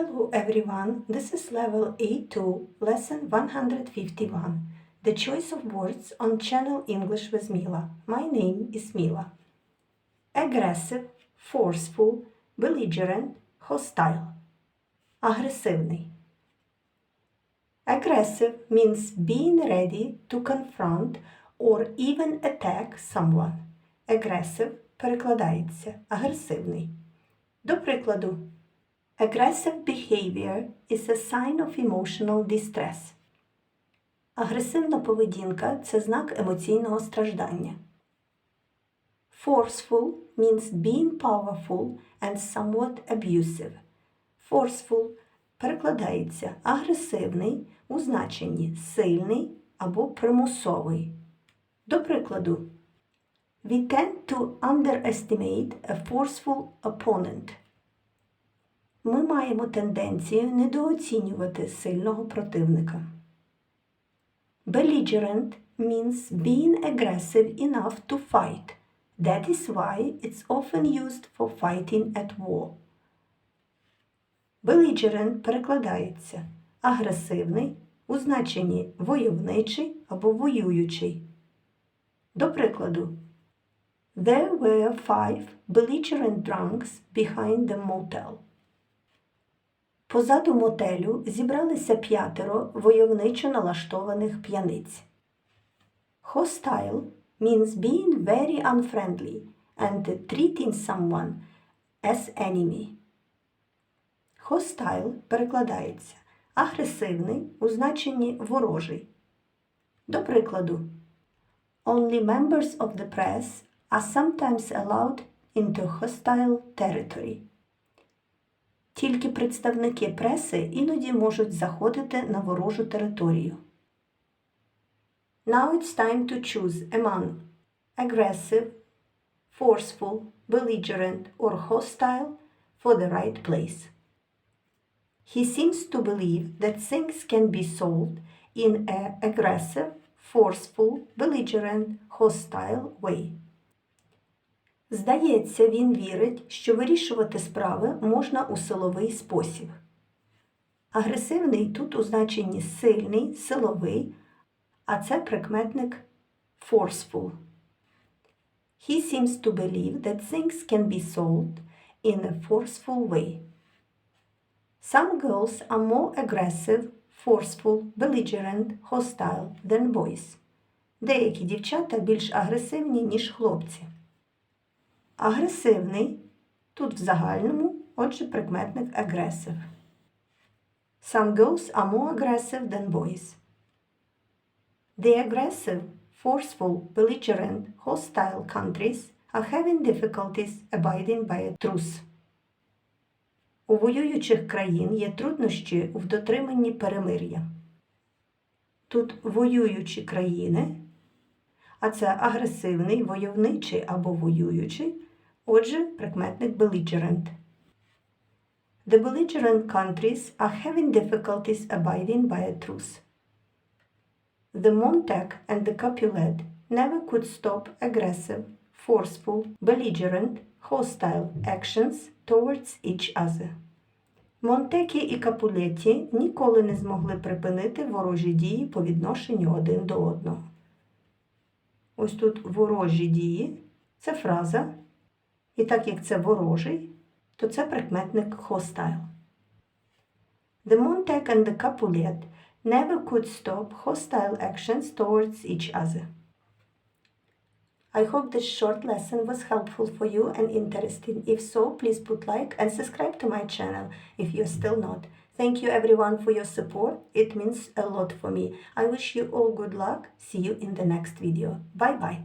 Hello everyone, this is level A2, lesson 151. The choice of words on channel English with Mila. My name is Mila. Aggressive, forceful, belligerent, hostile. Агресивний. Aggressive means being ready to confront or even attack someone. Aggressive перекладається агресивний. До прикладу, Aggressive behavior is a sign of emotional distress. Агресивна поведінка це знак емоційного страждання. Forceful means being powerful and somewhat abusive. Forceful перекладається агресивний у значенні сильний або примусовий. До прикладу, We tend to underestimate a forceful opponent. Ми маємо тенденцію недооцінювати сильного противника. Belligerent means being aggressive enough to fight. That is why it's often used for fighting at war. Belligerent перекладається агресивний у значенні войовничий або воюючий. До прикладу, There were five belligerent drunks behind the motel. Позаду мотелю зібралися п'ятеро войовничо налаштованих п'яниць. Hostile means being very unfriendly and treating someone as enemy. Hostile перекладається агресивний у значенні ворожий. До прикладу, Only members of the press are sometimes allowed into hostile territory. Тільки представники преси іноді можуть заходити на ворожу територію. Now it's time to choose among aggressive, forceful, belligerent or hostile for the right place. He seems to believe that things can be solved in an aggressive, forceful, belligerent, hostile way. Здається, він вірить, що вирішувати справи можна у силовий спосіб. Агресивний тут у значенні сильний, силовий, а це прикметник forceful. He seems to believe that things can be solved in a forceful way. Some girls are more aggressive, forceful, belligerent, hostile than boys. Деякі дівчата більш агресивні, ніж хлопці. Агресивний тут в загальному, отже, прикметник aggressive. Some girls are more aggressive than boys. The aggressive, forceful, belligerent, hostile countries are having difficulties abiding by a truce. У воюючих країн є труднощі в дотриманні перемир'я. Тут воюючі країни, а це агресивний, войовничий або воюючий, отже, прикметник belligerent. The belligerent countries are having difficulties abiding by a truce. The Montag and the Capulet never could stop aggressive, forceful, belligerent, hostile actions towards each other. Монтекі і Капулеті ніколи не змогли припинити ворожі дії по відношенню один до одного. Ось тут ворожі дії це фраза. І так як це ворожий, то це прикметник hostile. The Montag and the Capulet never could stop hostile actions towards each other. I hope this short lesson was helpful for you and interesting. If so, please put like and subscribe to my channel if you're still not. Thank you everyone for your support. It means a lot for me. I wish you all good luck. See you in the next video. Bye bye.